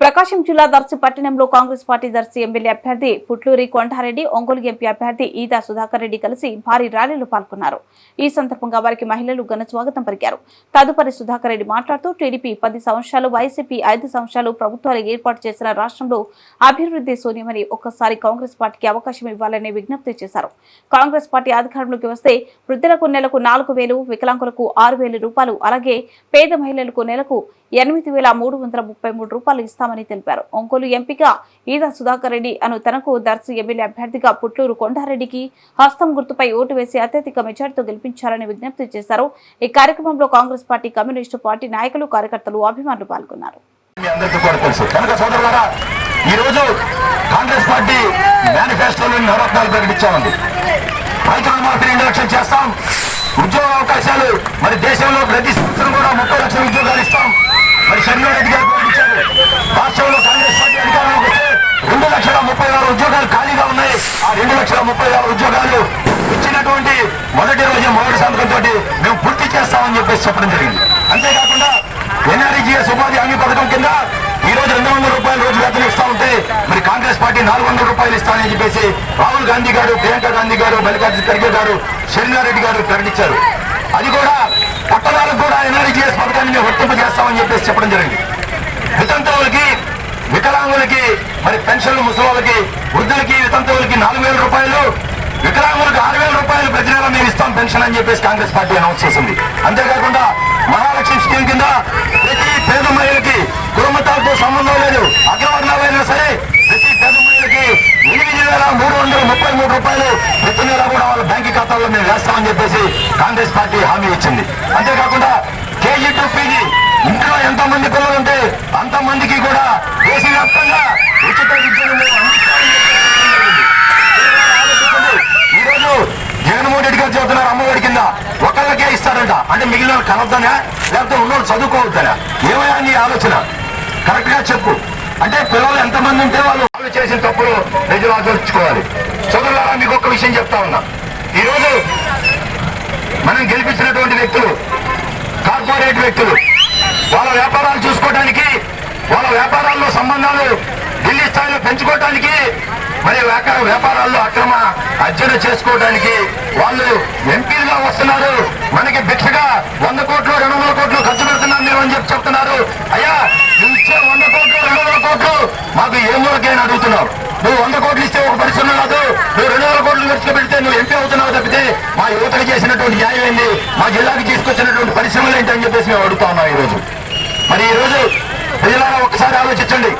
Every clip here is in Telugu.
ప్రకాశం జిల్లా దర్శి పట్టణంలో కాంగ్రెస్ పార్టీ దర్శి ఎమ్మెల్యే అభ్యర్థి పుట్లూరి కొండారెడ్డి ఒంగోలు ఎంపీ అభ్యర్థి ఈదా సుధాకర్ రెడ్డి కలిసి భారీ ర్యాలీలో పాల్గొన్నారు. ఈ సందర్భంగా వారికి మహిళలు ఘన స్వాగతం పలికారు. తదుపరి సుధాకర్ రెడ్డి మాట్లాడుతూ టీడీపీ పది సంవత్సరాలు వైసీపీ ఐదు సంవత్సరాలు ప్రభుత్వాలు ఏర్పాటు చేసిన రాష్ట్రంలో అభివృద్ధి శూన్యమని ఒక్కసారి కాంగ్రెస్ పార్టీకి అవకాశం ఇవ్వాలని విజ్ఞప్తి చేశారు. కాంగ్రెస్ పార్టీ అధికారంలోకి వస్తే వృద్ధులకు నెలకు నాలుగు వేలు వికలాంగులకు ఆరు వేల రూపాయలు అలాగే పేద మహిళలకు నెలకు ఎనిమిది వేల మూడు చేస్తామని తెలిపారు. ఒంగోలు ఎంపిక ఈదా సుధాకర్ రెడ్డి అను తనకు దర్శి ఎమ్మెల్యే అభ్యర్థిగా పుట్లూరు కొండారెడ్డికి హస్తం గుర్తుపై ఓటు వేసి అత్యధిక మెజార్టీతో గెలిపించాలని విజ్ఞప్తి చేశారు. ఈ కార్యక్రమంలో కాంగ్రెస్ పార్టీ కమ్యూనిస్టు పార్టీ నాయకులు కార్యకర్తలు అభిమానులు పాల్గొన్నారు. మీ కాంగ్రెస్ పార్టీ మేనిఫెస్టోలో నవరత్నాలు ప్రకటించామండి? రైతుల మాత్రం రెండు చేస్తాం? ఉద్యోగ అవకాశాలు మరి దేశంలో ప్రతి సంవత్సరం కూడా ముప్పై లక్షల ఉద్యోగాలు ఇస్తాం. మరి గారు రాష్ట్రంలో కాంగ్రెస్ పార్టీ అధికారంలోకి వస్తే రెండు లక్షల ముప్పై వేల ఉద్యోగాలు ఖాళీగా ఉన్నాయి. ఆ రెండు లక్షల ముప్పై వేల ఉద్యోగాలు ఇచ్చినటువంటి మొదటి రోజు మొదటి సంతకంతో మేము పూర్తి చేస్తామని చెప్పేసి చెప్పడం జరిగింది. అంతేకాకుండా ఎన్ఆర్జీఎస్ ఉపాధి హామీ పథకం కింద ఈ రోజు రెండు వందల రూపాయలు రోజు వేతనం ఇస్తా ఉంటే మరి కాంగ్రెస్ పార్టీ నాలుగు వందల రూపాయలు ఇస్తానని చెప్పేసి రాహుల్ గాంధీ గారు ప్రియాంక గాంధీ గారు మల్లికార్జున ఖర్గే గారు రెడ్డి గారు ప్రకటించారు అది కూడా పట్టణాలకు కూడా ఎన్ఆర్జీఎస్ పథకాన్ని మేము చేస్తామని చెప్పేసి చెప్పడం జరిగింది. వితంతువులకి వికలాంగులకి మరి పెన్షన్లు ముసలి వృద్ధులకి వితంతువులకి నాలుగు వేల రూపాయలు వికలాంగులకు ఆరు వేల రూపాయలు ప్రతి నెల మేము ఇస్తాం పెన్షన్ అని చెప్పేసి కాంగ్రెస్ పార్టీ అనౌన్స్ చేసింది. అంతేకాకుండా మహాలక్ష్మి స్కీమ్ కింద ప్రతి పేద మహిళకి కుటుంబతాలతో సంబంధం లేదు. అగ్రవర్ణాలైనా సరే ప్రతి పేద మహిళకి ఎనిమిది వేల మూడు వందల ముప్పై మూడు రూపాయలు ప్రతి నెల కూడా వాళ్ళ బ్యాంక్ ఖాతాల్లో మేము వేస్తామని చెప్పేసి కాంగ్రెస్ పార్టీ హామీ ఇచ్చింది. అంతేకాకుండా కేజీ టు పీజీ. ఇంట్లో ఎంతమంది పిల్లలు ఉంటే అంతమందికి కూడా దేశవ్యాప్తంగా ఉచిత విద్యను ఈరోజు జగన్మోహన్ రెడ్డి గారు చెబుతున్నారు అమ్మఒడి కింద ఒకళ్ళకే ఇస్తారంట. అంటే మిగిలిన వాళ్ళు కనొద్దనా లేకపోతే ఉన్నోళ్ళు చదువుకోవద్దనా. ఏమయ్యా నీ ఆలోచన? కరెక్ట్గా చెప్పు. అంటే పిల్లలు ఎంతమంది ఉంటే వాళ్ళు వాళ్ళు చేసిన తప్పులు ఒక్క విషయం చెప్తా ఉన్నా. ఈ రోజు మనం గెలిపించినటువంటి వ్యక్తులు కార్పొరేట్ వ్యక్తులు వాళ్ళ వ్యాపారాలు చూసుకోవడానికి వాళ్ళ వ్యాపారాల్లో సంబంధాలు ఢిల్లీ స్థాయిలో పెంచుకోవడానికి మరి వ్యాపార వ్యాపారాల్లో అక్రమ అర్జన చేసుకోవడానికి వాళ్ళు ఎంపీలుగా వస్తున్నారు. మనకి భిక్షగా వంద కోట్లు రెండు వందల కోట్లు ఖర్చు పెడుతున్నాం మేము అని చెప్పి చెప్తున్నారు. అయ్యా నువ్వు ఇచ్చే వంద కోట్లు రెండు వందల కోట్లు మాకు ఏ మూలకేని అడుగుతున్నావు. నువ్వు వంద కోట్లు ఇస్తే ఒక పరిశ్రమ కాదు నువ్వు రెండు వందల కోట్లు ఖర్చు పెడితే నువ్వు ఎంపీ అవుతున్నావు తప్పితే మా యువతకు చేసినటువంటి న్యాయం ఏంది మా జిల్లాకి తీసుకొచ్చినటువంటి పరిశ్రమలు ఏంటి అని చెప్పేసి మేము అడుగుతా ఉన్నాం ఈరోజు. మరి ఈ రోజు ప్రజలారా ఒక్కసారి ఆలోచించండి.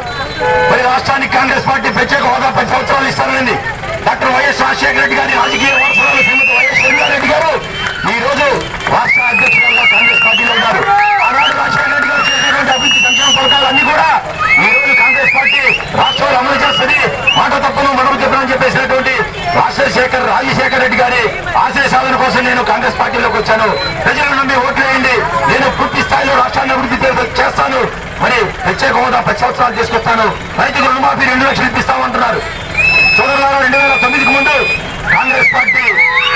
మరి రాష్ట్రానికి కాంగ్రెస్ పార్టీ ప్రత్యేక హోదా పది సంవత్సరాలు ఇస్తానండి డాక్టర్ వైఎస్ రాజశేఖర రెడ్డి గారి రాజకీయ వారసురాలు శ్రీమతి వైఎస్ రెడ్డి గారు ఈ రోజు రాష్ట్ర అధ్యక్షులుగా కాంగ్రెస్ పార్టీలో ఉన్నారు. ఆనాడు రాజశేఖర రెడ్డి గారు చేసినటువంటి అభివృద్ధి సంక్షేమ పథకాలన్నీ కూడా ఈ రోజు కాంగ్రెస్ పార్టీ రాష్ట్రంలో అమలు చేస్తుంది. మాట తప్పను మనము చెప్పడం చెప్పేసినటువంటి రాజశేఖర్ రాజశేఖర రెడ్డి గారి ఆశయ సాధన కోసం నేను కాంగ్రెస్ పార్టీలోకి వచ్చాను. ప్రజలను నమ్మి ఓట్లు వేయండి నేను పూర్తి స్థాయిలో రాష్ట్రాన్ని అభివృద్ధి చే- చేస్తాను మరి ప్రత్యేక హోదా పది సంవత్సరాలు తీసుకొస్తాను. రైతుకు రుణమాఫీ రెండు లక్షలు ఇప్పిస్తామంటున్నారు సోదరులారా రెండు వేల తొమ్మిదికి ముందు కాంగ్రెస్ పార్టీ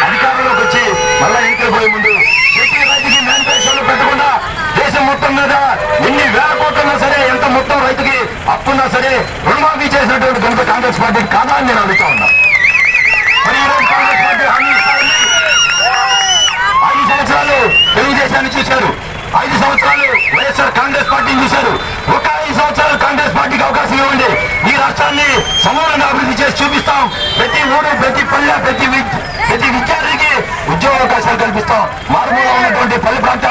అధికారంలోకి వచ్చి మళ్ళా ఎన్నికలు పోయే ముందు ప్రతి రైతుకి మేనిఫెస్టోలు పెట్టకుండా దేశం మొత్తం మీద ఎన్ని వేల కోట్లున్నా సరే ఎంత మొత్తం రైతుకి అప్పున్నా సరే రుణమాఫీ చేసినటువంటి కనుక కాంగ్రెస్ పార్టీ కాదా అని నేను అడుగుతా ఉన్నా. మరి కాంగ్రెస్ పార్టీ హామీ ఐదు సంవత్సరాలు తెలుగుదేశాన్ని చూశారు. ఐదు సంవత్సరాలు వైఎస్ఆర్ కాంగ్రెస్ పార్టీని చూశారు. ఒక ఐదు సంవత్సరాలు కాంగ్రెస్ పార్టీకి అవకాశం ఇవ్వండి. ఈ రాష్ట్రాన్ని సమూలంగా అభివృద్ధి చేసి చూపిస్తాం. ప్రతి ఊరు ప్రతి పల్లె ప్రతి వి- ప్రతి విద్యార్థికి ఉద్యోగ అవకాశాలు కల్పిస్తాం. మారుమూల ఉన్నటువంటి పల్లె ప్రాంతం